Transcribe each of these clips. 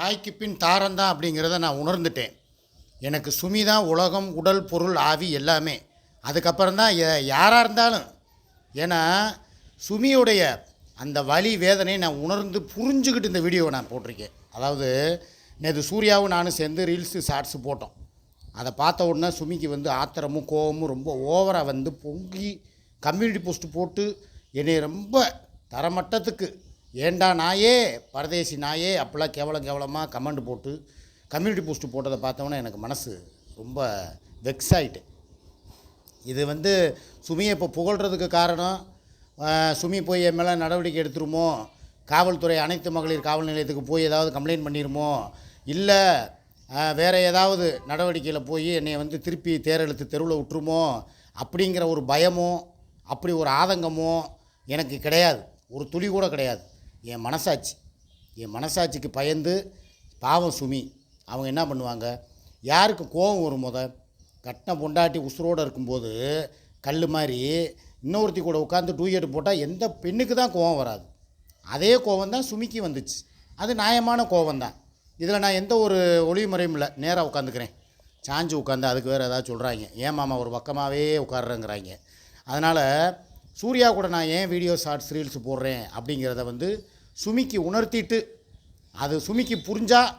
தாய்க்கு பின் தாரந்தான் அப்படிங்கிறத நான் உணர்ந்துட்டேன். எனக்கு சுமி தான் உலகம் உடல் பொருள் ஆவி எல்லாமே. அதுக்கப்புறம் தான் யாராக இருந்தாலும். ஏன்னா சுமியுடைய அந்த வலி வேதனையை நான் உணர்ந்து புரிஞ்சுக்கிட்டு இந்த வீடியோவை நான் போட்டிருக்கேன். அதாவது நேற்று சூர்யாவும் நானும் சேர்ந்து ரீல்ஸு ஷார்ட்ஸு போட்டோம். அதை பார்த்த உடனே சுமிக்கு வந்து ஆத்திரமும் கோபமும் ரொம்ப ஓவராக வந்து பொங்கி கம்யூனிட்டி போஸ்ட்டு போட்டு என்னை ரொம்ப தரமட்டத்துக்கு ஏண்டா நாயே? பரதேசி நாயே? அப்படிலாம் கேவலம் கேவலமாக கமெண்ட் போட்டு கம்யூனிட்டி போஸ்ட் போட்டதை பார்த்தோன்னே எனக்கு மனசு ரொம்ப வெக்ஸ் ஆயிட்டு. இது வந்து சுமியை இப்போ புகழ்கிறதுக்கு காரணம் சுமி போய் என் மேலே நடவடிக்கை எடுத்துருமோ? காவல்துறை அனைத்து மகளிர் காவல் நிலையத்துக்கு போய் ஏதாவது கம்ப்ளைண்ட் பண்ணிடுமோ இல்லை வேறு ஏதாவது நடவடிக்கையில் போய் என்னை வந்து திருப்பி தேரெழுத்து தெருவில் விட்டுருமோ? அப்படிங்கிற ஒரு பயமோ அப்படி ஒரு ஆதங்கமோ எனக்கு கிடையாது. ஒரு துளி கூட கிடையாது. என் மனசாட்சி. என் மனசாட்சிக்கு பயந்து பாவம் சுமி. அவங்க என்ன பண்ணுவாங்க? யாருக்கு கோபம் வரும் முத? கட்டின பொண்டாட்டி உசுரோடு இருக்கும்போது கல் மாதிரி இன்னொருத்தி கூட உட்காந்து டூயட் போட்டால் எந்த பெண்ணுக்கு தான் கோபம் வராது. அதே கோபம் தான் சுமிக்கு வந்துச்சு. அது நியாயமான கோபம் தான். இதில் நான் எந்த ஒரு ஒளிமுறையும் இல்லை. நேராக உட்காந்துக்கிறேன். சாஞ்சு உட்காந்து அதுக்கு வேறு ஏதாவது சொல்கிறாங்க ஏன் மாமா ஒரு பக்கமாகவே உட்காடுறேங்கிறாங்க அதனால் சூர்யா கூட நான் ஏன் வீடியோ ஷார்ட்ஸ் ரீல்ஸ் போடுறேன் அப்படிங்கிறத வந்து சுமிக்கு உணர்த்திட்டு அது சுமிக்கு புரிஞ்சால்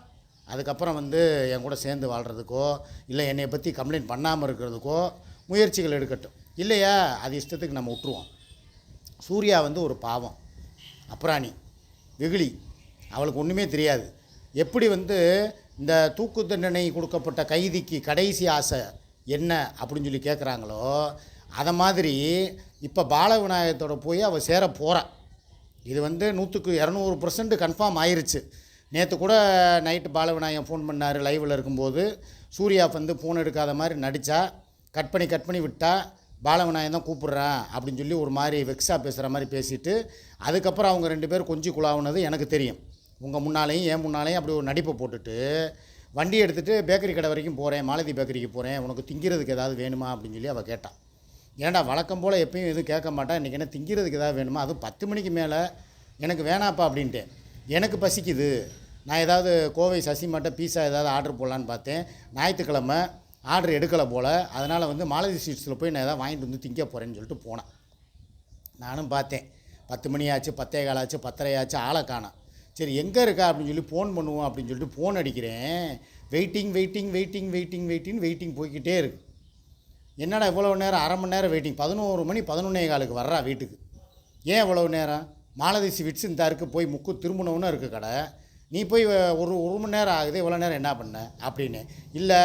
அதுக்கப்புறம் வந்து என் கூட சேர்ந்து வாழ்கிறதுக்கோ இல்லை என்னை பற்றி கம்ப்ளைண்ட் பண்ணாமல் இருக்கிறதுக்கோ முயற்சிகள் எடுக்கட்டும். இல்லையா? அது இஷ்டத்துக்கு நம்ம விட்டுருவோம். சூர்யா வந்து ஒரு பாவம் அப்ராணி வெகுளி. அவளுக்கு ஒன்றுமே தெரியாது. எப்படி வந்து இந்த தூக்கு தண்டனை கொடுக்கப்பட்ட கைதிக்கு கடைசி ஆசை என்ன அப்படின்னு சொல்லி கேட்குறாங்களோ அதை மாதிரி இப்போ பாலவிநாயகத்தோட போய் அவள் சேர போகிறா இது வந்து நூற்றுக்கு இரநூறு பர்சன்ட் கன்ஃபார்ம் ஆயிருச்சு. நேற்று கூட நைட்டு பாலவிநாயகம் ஃபோன் பண்ணார் லைவில் இருக்கும்போது. சூர்யா வந்து ஃபோன் எடுக்காத மாதிரி நடித்தா கட் பண்ணி கட் பண்ணி விட்டா பாலவிநாயகம் தான் கூப்பிட்றேன் அப்படின்னு சொல்லி ஒரு மாதிரி வெக்ஸாக பேசுகிற மாதிரி பேசிட்டு அதுக்கப்புறம் அவங்க ரெண்டு பேரும் கொஞ்சி குழாவுனது எனக்கு தெரியும். உங்கள் முன்னாலேயும் என் முன்னாலேயும் அப்படி ஒரு நடிப்பை போட்டுட்டு வண்டி எடுத்துகிட்டு பேக்கரி கடை வரைக்கும் போகிறேன் மாலதி பேக்கரிக்கு போகிறேன் உனக்கு திங்கிறதுக்கு ஏதாவது வேணுமா அப்படின்னு சொல்லி அவள் கேட்டான் ஏன்டா வழக்கம் போல் எப்பயும் எதுவும் கேட்க மாட்டேன் இன்றைக்கி என்ன திங்கிறதுக்கு எதாவது வேணுமா? அதுவும் பத்து மணிக்கு மேலே எனக்கு வேணாப்பா அப்படின்ட்டேன். எனக்கு பசிக்குது. நான் ஏதாவது கோவை சசி மாட்டை பீஸா ஏதாவது ஆர்டர் போடலான்னு பார்த்தேன். ஞாயிற்றுக்கிழமை ஆர்டர் எடுக்கலை போல். அதனால் வந்து மாலதி ஸ்வீட்ஸில் போய் நான் எதாவது வாங்கிட்டு வந்து திங்க போகிறேன்னு சொல்லிட்டு போனேன். நானும் பார்த்தேன். பத்து மணி ஆச்சு பத்தே காலாச்சு ஆச்சு பத்தரை ஆச்சு ஆளை காணோம். சரி எங்கே இருக்கா அப்படின்னு சொல்லி ஃபோன் பண்ணுவோம் அப்படின்னு சொல்லிட்டு ஃபோன் அடிக்கிறேன். Waiting waiting waiting waiting waiting waiting போய்க்கிட்டே இருக்குது என்னடா இவ்வளோ நேரம் அரை மணி நேரம் வெயிட்டிங் பதினோரு மணி பதினொன்னே காலுக்கு வர்றா வீட்டுக்கு. ஏன் இவ்வளோ நேரம்? மாலதி ஸ்வீட்ஸ் இந்த இருக்கு போய் முக்கு திரும்பணுன்னு இருக்குது கடை. நீ போய் ஒரு ஒரு மணி நேரம் ஆகுது இவ்வளோ நேரம் என்ன பண்ண? அப்படின்னு. இல்லை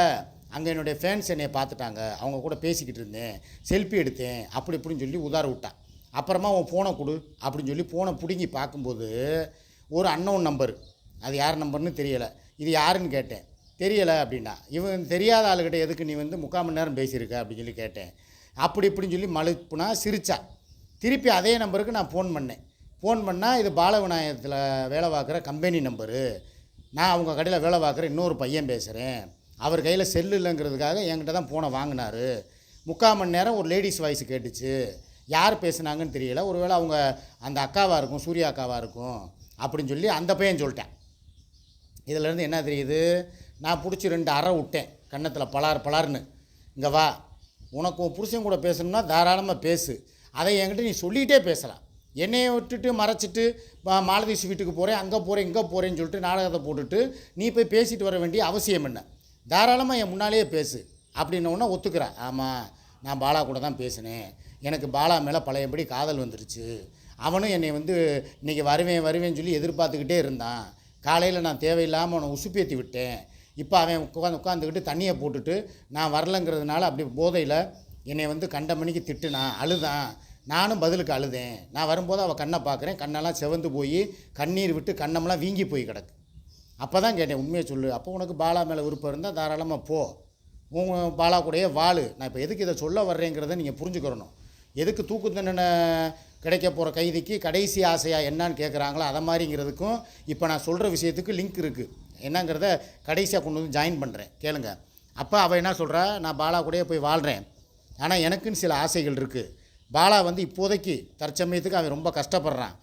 அங்கே என்னுடைய ஃபேன்ஸ் என்னை பார்த்துட்டாங்க. அவங்க கூட பேசிக்கிட்டு இருந்தேன். செல்ஃபி எடுத்தேன். அப்படி இப்படின்னு சொல்லி உதார விட்டான் அப்புறமா உன் ஃபோனை கொடு அப்படின்னு சொல்லி ஃபோனை பிடுங்கி பார்க்கும்போது ஒரு அன்னோன் நம்பர் அது யார் நம்பர்னு தெரியலை. இது யாருன்னு கேட்டேன். தெரியலை அப்படின்னா இவன் தெரியாத ஆளுகிட்ட எதுக்கு நீ வந்து முக்கால் மணி நேரம் பேசியிருக்க அப்படின்னு சொல்லி கேட்டேன். அப்படி இப்படின்னு சொல்லி மழுப்புனா சிரிச்சா. திருப்பி அதே நம்பருக்கு நான் ஃபோன் பண்ணேன். ஃபோன் பண்ணால் இது பாலவிநாயகத்தில் வேலை பார்க்குற கம்பெனி நம்பரு நான் அவங்க கடையில் வேலை பார்க்குற இன்னொரு பையன் பேசுகிறேன் அவர் கையில் செல்லு இல்லைங்கிறதுக்காக என்கிட்ட தான் ஃபோனை வாங்கினாரு. முக்கால் மணி நேரம் ஒரு லேடிஸ் வாய்ஸ் கேட்டுச்சு. யார் பேசுனாங்கன்னு தெரியல. ஒருவேளை அவங்க அந்த அக்காவாக இருக்கும் சூர்யா அக்காவாக இருக்கும் அப்படின்னு சொல்லி அந்த பையன் சொல்லிட்டேன். இதிலேருந்து என்ன தெரியுது? நான் பிடிச்சி ரெண்டு அறை விட்டேன். கன்னத்தில் பலார் பலார்னு. இங்கே வா. உனக்கு உன் புருஷன் கூட பேசணும்னா தாராளமாக பேசு. அதை என்கிட்ட நீ சொல்லிகிட்டே பேசலாம். என்னையை விட்டுட்டு மறைச்சிட்டு மா- மாலதீஸ் வீட்டுக்கு போகிறேன் அங்கே போகிறேன் இங்கே போகிறேன்னு சொல்லிட்டு நாடகத்தை போட்டுட்டு நீ போய் பேசிட்டு வர வேண்டிய அவசியம் என்ன? தாராளமாக என் முன்னாலேயே பேசு. அப்படின்னோடனே ஒத்துக்கிறேன் ஆமாம் நான் பாலா கூட தான் பேசினேன். எனக்கு பாலா மேலே பழையபடி காதல் வந்துருச்சு. அவனும் என்னை வந்து இன்றைக்கி வருவேன் வருவேன்னு சொல்லி எதிர்பார்த்துக்கிட்டே இருந்தான். காலையில் நான் தேவையில்லாமல் அவனை உசுப்பேற்றி விட்டேன். இப்போ அவன் உட்காந்து உட்காந்துக்கிட்டு தண்ணியை போட்டுட்டு நான் வரலங்கிறதுனால அப்படி போதையில் என்னை வந்து கண்ட மணிக்கு திட்டுனான் அழுதான். நானும் பதிலுக்கு அழுதேன். நான் வரும்போது அவள் கண்ணை பார்க்குறேன். கண்ணெல்லாம் செவந்து போய் கண்ணீர் விட்டு கண்ணமெல்லாம் வீங்கி போய் கிடக்கு. அப்போ தான் கேட்டேன் உண்மையை சொல்லு. அப்போ உனக்கு பாலா மேலே விருப்பம் இருந்தால் தாராளமாக போ. உன் பாலா கூடயே வாழு. நான் இப்போ எதுக்கு இதை சொல்ல வர்றேங்கிறத நீங்கள் புரிஞ்சுக்கிறணும். எதுக்கு தூக்கு தண்டனை கிடைக்க போகிற கைதிக்கு கடைசி ஆசையாக என்னன்னு கேட்குறாங்களோ அதை மாதிரிங்கிறதுக்கும் இப்போ நான் சொல்கிற விஷயத்துக்கு லிங்க் இருக்குது என்னங்கிறத கடைசியாக கொண்டு வந்து ஜாயின் பண்ணுறேன் கேளுங்க. அப்போ அவள் என்ன சொல்கிறா நான் பாலா கூடயே போய் வாழ்கிறேன் ஆனால் எனக்குன்னு சில ஆசைகள் இருக்குது பாலா வந்து இப்போதைக்கு தற்சமயத்துக்கு அவன் ரொம்ப கஷ்டப்படுறான்.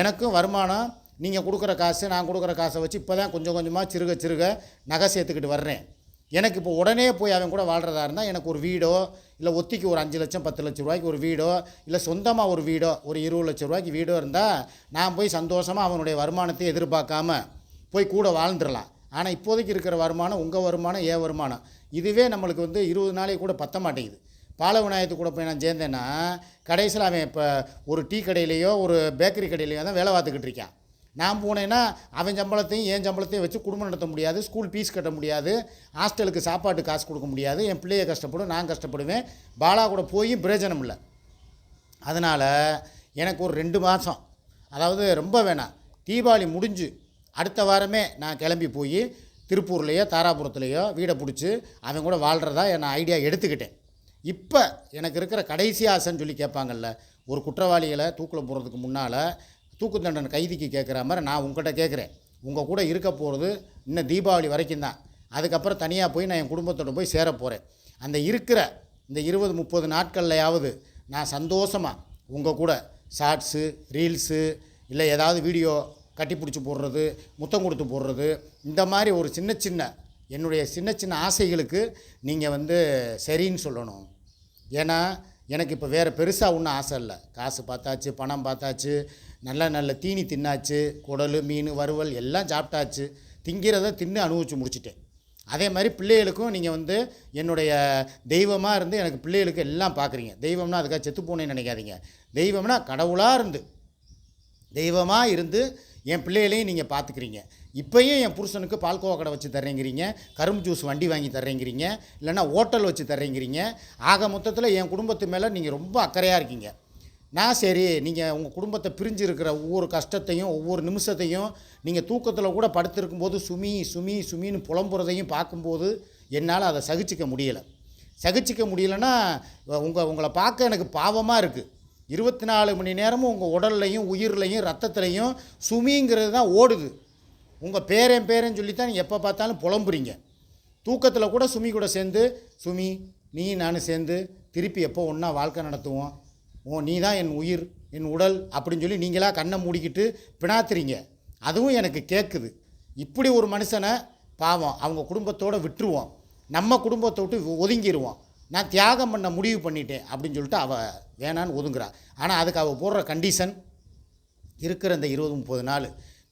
எனக்கும் வருமானம் நீங்கள் கொடுக்குற காசு நான் கொடுக்குற காசை வச்சு இப்போ தான் கொஞ்சம் கொஞ்சமாக சிறுக சிறுக நகை சேர்த்துக்கிட்டு வர்றேன். எனக்கு இப்போ உடனே போய் அவன் கூட வாழ்கிறதா இருந்தால் எனக்கு ஒரு வீடோ இல்லை ஒத்திக்கு ஒரு அஞ்சு லட்சம் பத்து லட்ச ரூபாய்க்கு ஒரு வீடோ இல்லை சொந்தமாக ஒரு வீடோ ஒரு இருபது லட்ச ரூபாய்க்கு வீடோ இருந்தால் நான் போய் சந்தோஷமாக அவனுடைய வருமானத்தை எதிர்பார்க்காம போய் கூட வாழ்ந்துடலாம். ஆனால் இப்போதைக்கு இருக்கிற வருமானம் உங்கள் வருமானம் ஏன் வருமானம் இதுவே நம்மளுக்கு வந்து இருபது நாளைக்கு கூட பத்த மாட்டேங்குது. பால விநாயகத்து கூட போய் நான் சேர்ந்தேன்னா கடைசியில் அவன் இப்போ ஒரு டீ கடையிலையோ ஒரு பேக்கரி கடையிலையோ தான் வேலை பார்த்துக்கிட்டு இருக்கான். நான் போனேன்னா அவன் சம்பளத்தையும் என் சம்பளத்தையும் வச்சு குடும்பம் நடத்த முடியாது ஸ்கூல் ஃபீஸ் கட்ட முடியாது ஹாஸ்டலுக்கு சாப்பாட்டு காசு கொடுக்க முடியாது என் பிள்ளைய கஷ்டப்படும் நான் கஷ்டப்படுவேன். பாலா கூட போய் பிரயோஜனம் இல்லை. அதனால் எனக்கு ஒரு ரெண்டு மாதம் அதாவது ரொம்ப வேணாம். தீபாவளி முடிஞ்சு அடுத்த வாரமே நான் கிளம்பி போய் திருப்பூர்லேயோ தாராபுரத்துலேயோ வீடை பிடிச்சி அவன் கூட வாழ்கிறதா நான் ஐடியா எடுத்துக்கிட்டேன். இப்போ எனக்கு இருக்கிற கடைசி ஆசைன்னு சொல்லி கேட்பாங்கல்ல ஒரு குற்றவாளிகளை தூக்கில் போகிறதுக்கு முன்னால் தூக்கு தண்டனை கைதிக்கு கேட்குற மாதிரி நான் உங்கள்கிட்ட கேட்குறேன். உங்கள் கூட இருக்க போகிறது இன்னும் தீபாவளி வரைக்கும் தான். அதுக்கப்புறம் தனியாக போய் நான் என் குடும்பத்தோட போய் சேர போகிறேன் அந்த இருக்கிற இந்த இருபது முப்பது நாட்கள்லையாவது நான் சந்தோஷமாக உங்கள் கூட ஷார்ட்ஸு ரீல்ஸு இல்லை ஏதாவது வீடியோ கட்டி பிடிச்சி போடுறது முத்தம் கொடுத்து போடுறது இந்த மாதிரி ஒரு சின்ன சின்ன என்னுடைய சின்ன சின்ன ஆசைகளுக்கு நீங்கள் வந்து சரின்னு சொல்லணும். ஏன்னா எனக்கு இப்போ வேறு பெருசாக ஒன்றும் ஆசை இல்லை. காசு பார்த்தாச்சு பணம் பார்த்தாச்சு நல்ல நல்ல தீனி தின்னாச்சு குடல் மீன் வறுவல் எல்லாம் சாப்பிட்டாச்சு. திங்கிறத தின்னு அனுபவிச்சு முடிச்சிட்டேன். அதே மாதிரி பிள்ளைகளுக்கும் நீங்கள் வந்து என்னுடைய தெய்வமாக இருந்து எனக்கு பிள்ளைகளுக்கு எல்லாம் பார்க்குறீங்க தெய்வம்னா அதுக்காக செத்து போனேன்னு நினைக்காதீங்க. தெய்வம்னா கடவுளாக இருந்து தெய்வமாக இருந்து என் பிள்ளைகளையும் நீங்கள் பார்த்துக்கிறீங்க இப்போயும் என் புருஷனுக்கு பால்கோவா கடை வச்சு தர்றேங்கிறீங்க கரும்பு ஜூஸ் வண்டி வாங்கி தர்றேங்கிறீங்க இல்லைன்னா ஹோட்டல் வச்சு தர்றேங்கிறீங்க. ஆக மொத்தத்தில் என் குடும்பத்து மேலே நீங்கள் ரொம்ப அக்கறையாக இருக்கீங்க. நான் சரி நீங்கள் உங்கள் குடும்பத்தை பிரிஞ்சு இருக்கிற ஒவ்வொரு கஷ்டத்தையும் ஒவ்வொரு நிமிஷத்தையும் நீங்கள் தூக்கத்தில் கூட படுத்திருக்கும்போது சுமி சுமி சுமின்னு புலம்புறதையும் பார்க்கும்போது என்னால் அதை சகிச்சிக்க முடியலை. சகிச்சிக்க முடியலன்னா உங்கள் உங்களை பார்க்க எனக்கு பாவமாக இருக்குது இருபத்தி நாலு மணி நேரமும் உங்கள் உடல்லையும் உயிர்லையும் ரத்தத்துலையும் சுமிங்கிறது தான் ஓடுது. உங்கள் பேரன் பேரன் சொல்லி தான் எப்போ பார்த்தாலும் புலம்புறீங்க. தூக்கத்தில் கூட சுமி கூட சேர்ந்து சுமி நீ நான் சேர்ந்து திருப்பி எப்போ ஒன்றா வாழ்க்கை நடத்துவோம்? ஓ நீ தான் என் உயிர் என் உடல் அப்படின்னு சொல்லி நீங்களாக கண்ணை மூடிக்கிட்டு பிணாத்துறீங்க. அதுவும் எனக்கு கேட்குது இப்படி ஒரு மனுஷனை பாவம் அவங்க குடும்பத்தோடு விட்டுருவோம். நம்ம குடும்பத்தை விட்டு ஒதுங்கிடுவோம் நான் தியாகம் பண்ண முடிவு பண்ணிட்டேன் அப்படின்னு சொல்லிட்டு அவள் வேணான்னு ஒதுங்குறாள் ஆனால் அதுக்கு அவள் போடுற கண்டிஷன் இருக்கிற இந்த இருபது முப்பது நாள்.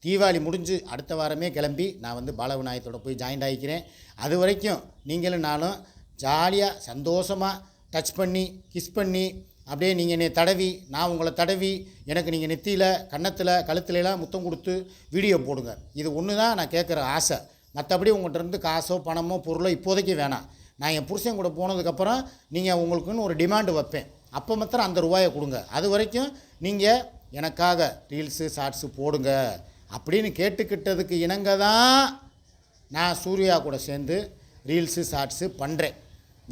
தீபாவளி முடிஞ்சு அடுத்த வாரமே கிளம்பி நான் வந்து பாலவிநாயகத்தோட போய் ஜாயின்ட் ஆகிக்கிறேன் அது வரைக்கும் நீங்களும் நானும் ஜாலியாக சந்தோஷமாக டச் பண்ணி கிஸ் பண்ணி அப்படியே நீங்கள் என்னை தடவி நான் உங்களை தடவி எனக்கு நீங்கள் நெத்தியில் கன்னத்தில் கழுத்துலலாம் முத்தம் கொடுத்து வீடியோ போடுங்க. இது ஒன்று தான் நான் கேட்குற ஆசை. மற்றபடி உங்கள்கிட்ட இருந்து காசோ பணமோ பொருளோ இப்போதைக்கு வேணாம். நான் என் புருஷன் கூட போனதுக்கப்புறம் நீங்கள் உங்களுக்குன்னு ஒரு டிமாண்டு வைப்பேன். அப்போ மாத்திரம் அந்த ரூபாயை கொடுங்க. அது வரைக்கும் நீங்கள் எனக்காக ரீல்ஸு ஷார்ட்ஸு போடுங்க. அப்படின்னு கேட்டுக்கிட்டதுக்கு இணங்க தான் நான் சூர்யா கூட சேர்ந்து ரீல்ஸு ஷார்ட்ஸு பண்ணுறேன்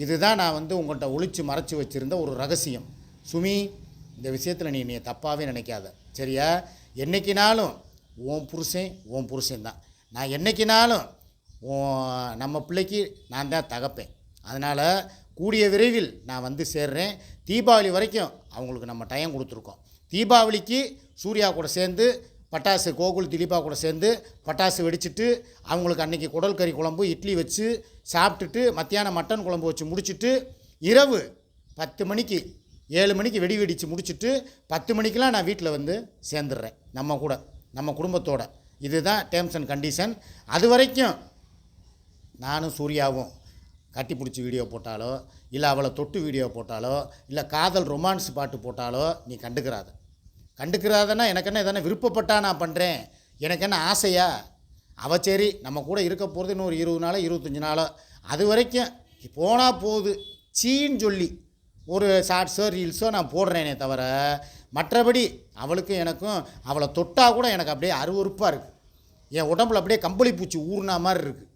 இதுதான் நான் வந்து உங்கள்கிட்ட ஒழித்து மறைச்சி வச்சுருந்த ஒரு ரகசியம். சுமி இந்த விஷயத்தில் நீ நீ தப்பாகவே நினைக்காத. சரியா? என்னைக்கினாலும் உன் புருஷன் உன் புருஷன் தான். நான் என்னைக்கினாலும் நம்ம பிள்ளைக்கு நான் தான் தகப்பேன். அதனால் கூடிய விரைவில் நான் வந்து சேர்றேன். தீபாவளி வரைக்கும் அவங்களுக்கு நம்ம டைம் கொடுத்துருக்கோம். தீபாவளிக்கு சூர்யா கூட சேர்ந்து பட்டாசு கோகுல் திலீபா கூட சேர்ந்து பட்டாசு வெடிச்சிட்டு அவங்களுக்கு அன்றைக்கி குடல் கறி குழம்பு இட்லி வச்சு சாப்பிட்டுட்டு மத்தியானம் மட்டன் குழம்பு வச்சு முடிச்சுட்டு இரவு பத்து மணிக்கு ஏழு மணிக்கு வெடி வெடித்து முடிச்சிட்டு பத்து மணிக்கெலாம் நான் வீட்டில் வந்து சேர்ந்துடுறேன். நம்ம கூட நம்ம குடும்பத்தோட. இதுதான் டேர்ம்ஸ் அண்ட் கண்டிஷன் அது வரைக்கும் நானும் சூர்யாவும் கட்டி பிடிச்சி வீடியோ போட்டாலோ இல்லை அவளை தொட்டு வீடியோ போட்டாலோ இல்லை காதல் ரொமான்ஸ் பாட்டு போட்டாலோ நீ கண்டுக்கிறாத. கண்டுக்கிறாதன்னா எனக்கு என்ன எதனா விருப்பப்பட்டா நான் பண்ணுறேன் எனக்கு என்ன ஆசையா? அவ சரி நம்ம கூட இருக்க போகிறது இன்னும் ஒரு இருபது நாளோ இருபத்தஞ்சி நாளோ. அது வரைக்கும் போனால் போகுது. சீன்னு சொல்லி ஒரு ஷார்ட்ஸோ ரீல்ஸோ நான் போடுறேனே தவிர மற்றபடி அவளுக்கும் எனக்கும் அவளை தொட்டால் கூட எனக்கு அப்படியே அருவருப்பாக இருக்குது என் உடம்புல அப்படியே கம்பளி பூச்சி ஊறினா மாதிரி இருக்குது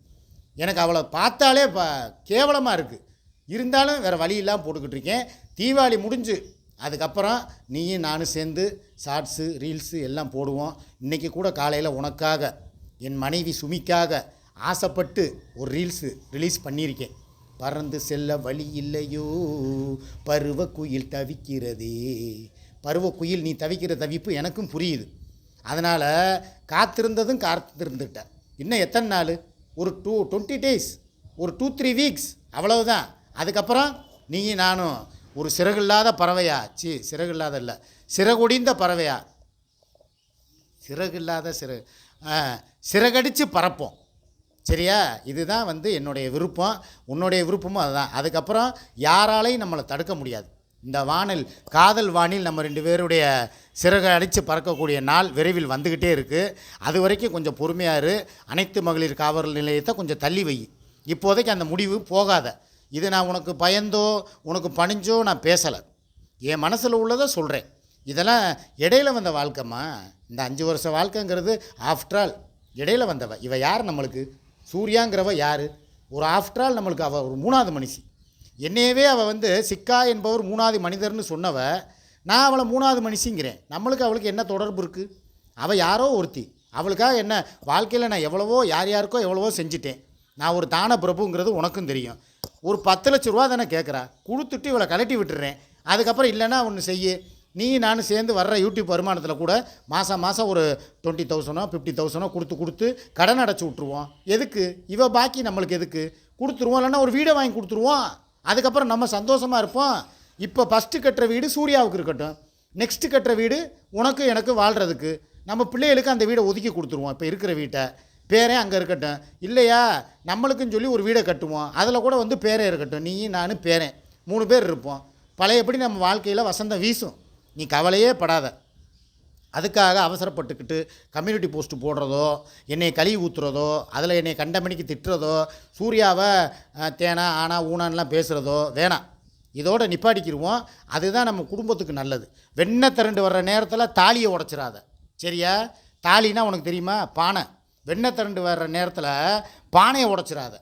எனக்கு அவளை பார்த்தாலே ப கேவலமாக இருக்குது இருந்தாலும் வேறு வழி இல்லாமல் போட்டுக்கிட்டு இருக்கேன். தீபாவளி முடிஞ்சு அதுக்கப்புறம் நீயும் நானும் சேர்ந்து ஷார்ட்ஸு ரீல்ஸு எல்லாம் போடுவோம். இன்றைக்கி கூட காலையில் உனக்காக என் மனைவி சுமிக்காக ஆசைப்பட்டு ஒரு ரீல்ஸு ரிலீஸ் பண்ணியிருக்கேன். பறந்து செல்ல வழி இல்லையோ? பருவ குயில் தவிக்கிறதே. பருவ குயில் நீ தவிக்கிற தவிப்பு எனக்கும் புரியுது. அதனால் காத்திருந்ததும் காத்திருந்துட்டேன் இன்னும் எத்தனை நாள்? ஒரு டூ டுவெண்ட்டி டேஸ் ஒரு டூ த்ரீ வீக்ஸ் அவ்வளவுதான். அதுக்கப்புறம் நீ நானும் ஒரு சிறகில்லாத பறவையா? சி சிறகில்லாத இல்லை. சிறகுடிந்த பறவையா? சிறகு இல்லாத சிறகு சிறகடிச்சு பறப்போம். சரியா? இதுதான் வந்து என்னுடைய விருப்பம். உன்னுடைய விருப்பமும் அதுதான். அதுக்கப்புறம் யாராலையும் நம்மளை தடுக்க முடியாது. இந்த வானில் காதல் வானில் நம்ம ரெண்டு பேருடைய சிறகு அடித்து பறக்கக்கூடிய நாள் விரைவில் வந்துக்கிட்டே இருக்குது அது வரைக்கும் கொஞ்சம் பொறுமையாக இரு. அனைத்து மகளிர் காவல் நிலையத்தை கொஞ்சம் தள்ளி வை. இப்போதைக்கு அந்த முடிவு போகாத. இது நான் உனக்கு பயந்தோ உனக்கு பணிஞ்சோ நான் பேசலை. என் மனசில் உள்ளதை சொல்கிறேன் இதெல்லாம் இடையில வந்த வாழ்க்கைம்மா. இந்த அஞ்சு வருஷ வாழ்க்கைங்கிறது ஆஃப்டர் ஆல் இடையில வந்தவ. இவ யார் நம்மளுக்கு? சூர்யாங்கிறவ யார்? ஒரு ஆஃப்டர் ஆல் நம்மளுக்கு அவள் ஒரு மூணாவது மனுஷி. என்னையவே அவள் வந்து சிக்கா என்பவர் மூணாவது மனிதர்னு சொன்னவ நான் அவளை மூணாவது மனுஷிங்கிறேன். நம்மளுக்கு அவளுக்கு என்ன தொடர்பு இருக்குது அவள் யாரோ ஒருத்தி. அவளுக்காக என்ன வாழ்க்கையில் நான் எவ்வளவோ யார் யாருக்கோ எவ்வளவோ செஞ்சிட்டேன். நான் ஒரு தான பிரபுங்கிறது உனக்கும் தெரியும். ஒரு பத்து லட்ச ரூபா தானே கேட்குறா கொடுத்துட்டு இவளை கலட்டி விட்டுறேன். அதுக்கப்புறம் இல்லைன்னா ஒன்று செய்யு. நீ நான் சேர்ந்து வர்ற யூடியூப் வருமானத்தில் கூட மாதம் மாதம் ஒரு டுவெண்ட்டி தௌசண்டோ ஃபிஃப்டி தௌசண்டோ கொடுத்து கொடுத்து கடன் அடைச்சி விட்ருவோம் எதுக்கு? இவ பாக்கி நம்மளுக்கு எதுக்கு? கொடுத்துருவோம் இல்லைன்னா ஒரு வீடை வாங்கி கொடுத்துருவோம். அதுக்கப்புறம் நம்ம சந்தோஷமாக இருப்போம். இப்போ ஃபஸ்ட்டு கட்டுற வீடு சூர்யாவுக்கு இருக்கட்டும். நெக்ஸ்ட்டு கட்டுற வீடு உனக்கு எனக்கு வாழ்கிறதுக்கு நம்ம பிள்ளைகளுக்கு அந்த வீடை ஒதுக்கி கொடுத்துருவோம். இப்போ இருக்கிற வீட்டை. பேரே அங்கே இருக்கட்டும். இல்லையா? நம்மளுக்குன்னு சொல்லி ஒரு வீடை கட்டுவோம். அதில் கூட வந்து பேரே இருக்கட்டும். நீ நான் பேரன் மூணு பேர் இருப்போம். பழையபடி நம்ம வாழ்க்கையில் வசந்தம் வீசும். நீ கவலையே படாத. அதுக்காக அவசரப்பட்டுக்கிட்டு கம்யூனிட்டி போஸ்ட் போடுறதோ என்னை கழுவி ஊற்றுறதோ அதில் என்னை கண்டமணிக்கு திட்டுறதோ சூர்யாவை தேனா ஆனா ஊனான்லாம் பேசுகிறதோ வேணாம் இதோட நிப்பாடிக்கிடுவோம் அதுதான் நம்ம குடும்பத்துக்கு நல்லது. வெண்ணெய் திரண்டு வர்ற நேரத்தில் தாலியை உடச்சிடாத சரியா? தாலினா உனக்கு தெரியுமா? பானை. வெண்ணெய் திரண்டு வர்ற நேரத்தில் பானையை உடச்சிடாத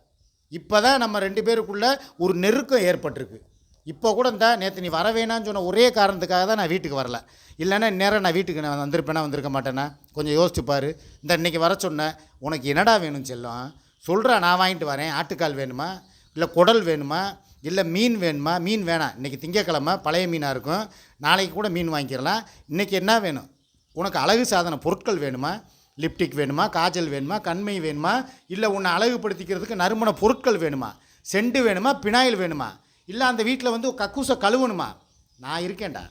இப்போ தான் நம்ம ரெண்டு பேருக்குள்ளே ஒரு நெருக்கம் ஏற்பட்டிருக்கு. இப்போ கூட இந்த நேற்று நீ வர வேணாம்னு சொன்ன ஒரே காரணத்துக்காக தான் நான் வீட்டுக்கு வரல. இல்லைன்னா நேராக நான் வீட்டுக்கு நான் வந்திருப்பேனா வந்திருக்க மாட்டேன்னா கொஞ்சம் யோசிச்சுப்பார் இந்த இன்றைக்கி வர சொன்னேன் உனக்கு என்னடா வேணும் செல்லும்? சொல்கிறேன் நான் வாங்கிட்டு வரேன். ஆட்டுக்கால் வேணுமா? இல்லை குடல் வேணுமா? இல்லை மீன் வேணுமா? மீன் வேணாம். இன்றைக்கி திங்கக்கிழமை பழைய மீனாக இருக்கும். நாளைக்கு கூட மீன் வாங்கிக்கிறலாம். இன்றைக்கி என்ன வேணும்? உனக்கு அழகு சாதன பொருட்கள் வேணுமா? லிப்டிக் வேணுமா? காஜல் வேணுமா? கண்மை வேணுமா? இல்லை உன்னை அழகுபடுத்திக்கிறதுக்கு நறுமண பொருட்கள் வேணுமா? செண்டு வேணுமா? பினாயில் வேணுமா? இல்லை அந்த வீட்டில் வந்து கக்கூசை கழுவணுமா? நான் இருக்கேன்டா.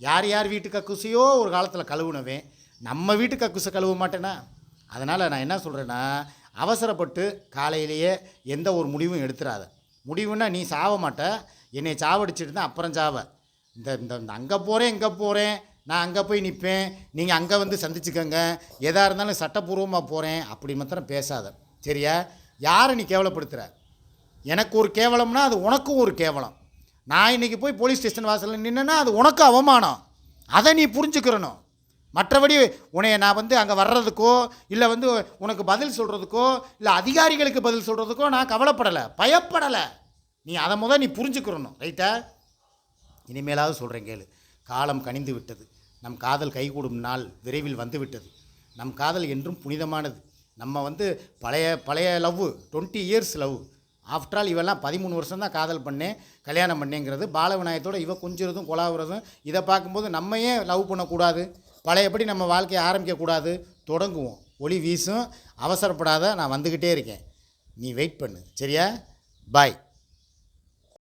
யார் யார் வீட்டு கக்கூசையோ ஒரு காலத்தில் கழுவுனவேன் நம்ம வீட்டு கக்கூசை கழுவ மாட்டேனா? அதனால் நான் என்ன சொல்கிறேன்னா அவசரப்பட்டு காலையிலேயே எந்த ஒரு முடிவும் எடுத்துடாத முடிவுன்னா நீ சாவ மாட்ட. என்னை சாவடிச்சிட்டு தான் அப்புறம் சாவ. இந்த இந்த இந்த அங்கே போகிறேன் இங்கே போகிறேன் நான் அங்கே போய் நிற்பேன் நீங்கள் அங்கே வந்து சந்திச்சுக்கோங்க. எதாக இருந்தாலும் சட்டப்பூர்வமாக போகிறேன் அப்படி மாத்திரம் பேசாத. சரியா? யாரை நீ கேவலப்படுத்துகிற எனக்கு ஒரு கேவலம்னா அது உனக்கும் ஒரு கேவலம். நான் இன்றைக்கி போய் போலீஸ் ஸ்டேஷன் வாசலில் நின்னேன்னா அது உனக்கு அவமானம். அதை நீ புரிஞ்சுக்கிறணும். மற்றபடி உன்னைய நான் வந்து அங்கே வர்றதுக்கோ இல்லை வந்து உனக்கு பதில் சொல்கிறதுக்கோ இல்லை அதிகாரிகளுக்கு பதில் சொல்கிறதுக்கோ நான் கவலைப்படலை. பயப்படலை. நீ அதை முதல் நீ புரிஞ்சுக்கிறணும். ரைட்டா? இனிமேலாவது சொல்கிறேன் கேளு. காலம் கனிந்து விட்டது. நம் காதல் கைகூடும் நாள் விரைவில் வந்து விட்டது. நம் காதல் என்றும் புனிதமானது. நம்ம வந்து பழைய பழைய love twenty years love. After all இவெல்லாம் பதிமூணு வருஷம் தான் காதல் பண்ணேன் கல்யாணம் பண்ணேங்கிறது. பாலவிநாயகத்தோட இவ கொஞ்சிறதும் கொலாவுறதும் இதை பார்க்கும்போது நம்ம ஏன் லவ் பண்ணக்கூடாது. பழையபடி நம்ம வாழ்க்கையை ஆரம்பிக்கக்கூடாது. தொடங்குவோம். ஒளி வீசும். அவசரப்படாத நான் வந்துக்கிட்டே இருக்கேன். நீ வெயிட் பண்ணு. சரியா? பாய்